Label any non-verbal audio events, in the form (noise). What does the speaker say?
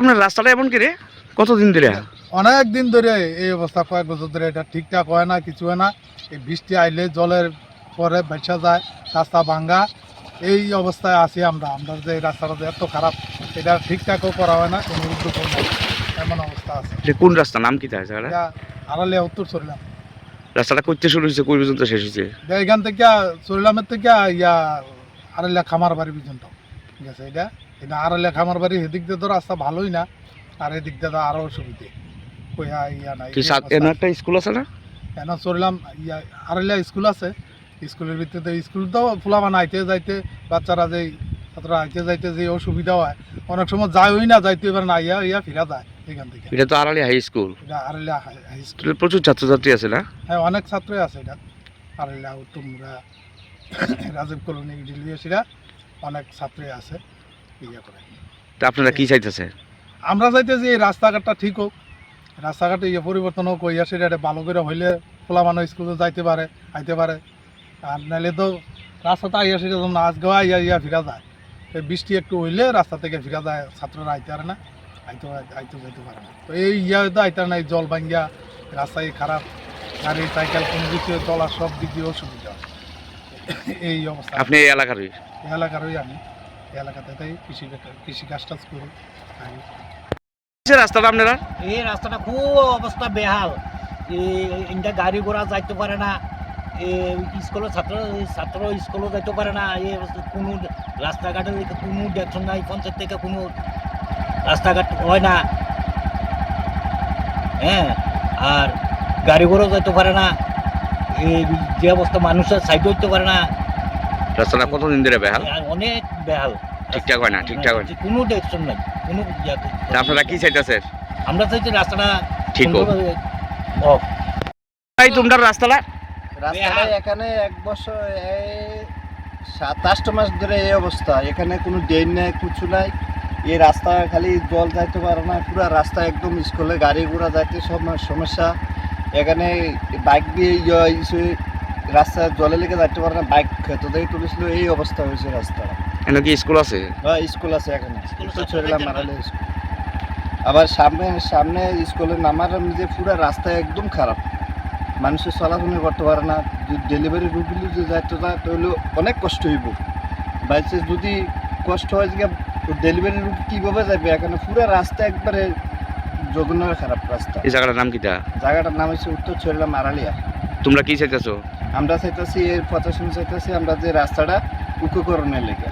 আপনার রাস্তাটা এমন কি রে? কতদিন ধরে? অনেক দিন ধরে এই অবস্থা কয়েক বছর ধরে এটা ঠিকঠাক হয় না কিছু হয় না। এই বৃষ্টি আইলে জলের পরে বেসা যায় রাস্তা ভাঙ্গা। এই অবস্থায় আছি আমরা। আমরা যে রাস্তাটা এত খারাপ এটা ঠিকঠাকও করা হয় না কোনো উদ্যোগ নেই। এমন অবস্থা আছে। কোন রাস্তা? নাম কি তাই আড়ালিয়া উত্তর চললাম রাস্তাটা করতে শুরু হয়েছে কই পর্যন্ত শেষ হয়েছে? এখান থেকে চললামের থেকে ইয়া আড়ালিয়া খামার বাড়ি পর্যন্ত ঠিক আছে এটা। এটা আড়ালিয়া খামার বাড়ি এদিক দিয়ে তো রাস্তা ভালোই না আর এদিক দিয়ে তো আরও অসুবিধে। ইয়া নাই একটা স্কুল আছে না? চললাম ইয়া স্কুল আছে স্কুলের ভিতরে স্কুল তো ফুলাবান আইতে যাইতে বাচ্চারা যে ছাত্ররা আইতে যাইতে যে অসুবিধা হয় অনেক সময় যায়ই না যাইতে এবার না ইয়া ইয়া ফিরা যায় এখান থেকে। এটা তো আড়ালি হাই স্কুল এটা আড়াইলা হাই হাই স্কুল স্কুলে প্রচুর ছাত্রছাত্রী আছে না? হ্যাঁ অনেক ছাত্রই আছে এটা। (coughs) রাজীব কলোনি অনেক ছাত্রই আছে। ইয়ে করে। তা আপনারা কি চাইতেছে? আমরা চাইতে যে এই রাস্তাঘাটটা ঠিক হোক। রাস্তাঘাটে ইয়ে পরিবর্তন হোক ইয়া সেটা একটা ভালো করে হইলে খোলা মানুষ স্কুলে যাইতে পারে আইতে পারে। আর নাহলে তো রাস্তাটা আইয়া সেটা যেমন আজকেও আইয়া ইয়া ফিরা যায়। তো বৃষ্টি একটু হইলে রাস্তা থেকে ফিরা যায় ছাত্ররা আইতে পারে না আইতে আইতে যাইতে পারে না। তো এই ইয়া তো আইতে না এই জল ভাঙ্গিয়া রাস্তায় খারাপ গাড়ি সাইকেল কোনো কিছু চলার সব দিক দিয়ে অসুবিধা। এই অবস্থা। আপনি এই এলাকারই? এই এলাকারই আমি। এই এলাকাতে তাই কৃষি কৃষি কাজ টাজ করি আর রাস্তাটা আপনারা? এই রাস্তাটা খুব অবস্থা বেহাল। এটা গাড়ি ঘোড়া যাইতে পারে না এই স্কুলের ছাত্র ছাত্র স্কুলও যাইতে পারে না এই কোনো রাস্তাঘাটের কোনো দেখছেন নাই পঞ্চায়েত থেকে কোনো রাস্তাঘাট হয় না। হ্যাঁ আর গাড়ি ঘোড়াও যাইতে পারে না এই যে অবস্থা মানুষের সাইড হইতে পারে না। রাস্তাটা কতদিন ধরে বেহাল? অনেক বেহাল। ঠিকঠাক হয় না ঠিকঠাক হয় কোনো দেখছেন নাই কোনো আপনারা কি চাইতেছেন? আমরা চাইছি রাস্তাটা ঠিক হোক। তাই তোমরা রাস্তাটা? রাস্তাটা এখানে এক বছর এই সাত আট মাস ধরে এই অবস্থা। এখানে কোনো ড্রেন নেই কিছু নাই। এই রাস্তা খালি জল যাইতে পারে না পুরো রাস্তা একদম স্কুলে গাড়ি ঘোড়া যাইতে সব সমস্যা। এখানে বাইক দিয়ে ইয়ে রাস্তা জলে লেগে যাইতে পারে না বাইক দিয়ে তুলেছিল এই অবস্থা হয়েছে রাস্তাটা। এনে কি স্কুল আছে? হ্যাঁ, স্কুল আছে এখানে। স্কুল তো আছে, মারালে স্কুল। আবার সামনে সামনে স্কুলের নামার যে পুরো রাস্তা একদম খারাপ। মানুষের চলাচল করতে পারে না ডেলিভারি রুগীগুলো যে যাইতে যায় তাহলে অনেক কষ্ট হইব। বাইসে যদি কষ্ট হয় যে ডেলিভারি রুগী কীভাবে যাবে এখানে পুরো রাস্তা একবারে জঘন্য খারাপ রাস্তা। এই জায়গাটার নাম কিটা? জায়গাটার নাম হচ্ছে উত্তর ছড়লাম মারালিয়া। তোমরা কি চাইতেছো? আমরা চাইতেছি এর প্রশাসন চাইতেছি আমরা যে রাস্তাটা উপকরণের লেগে।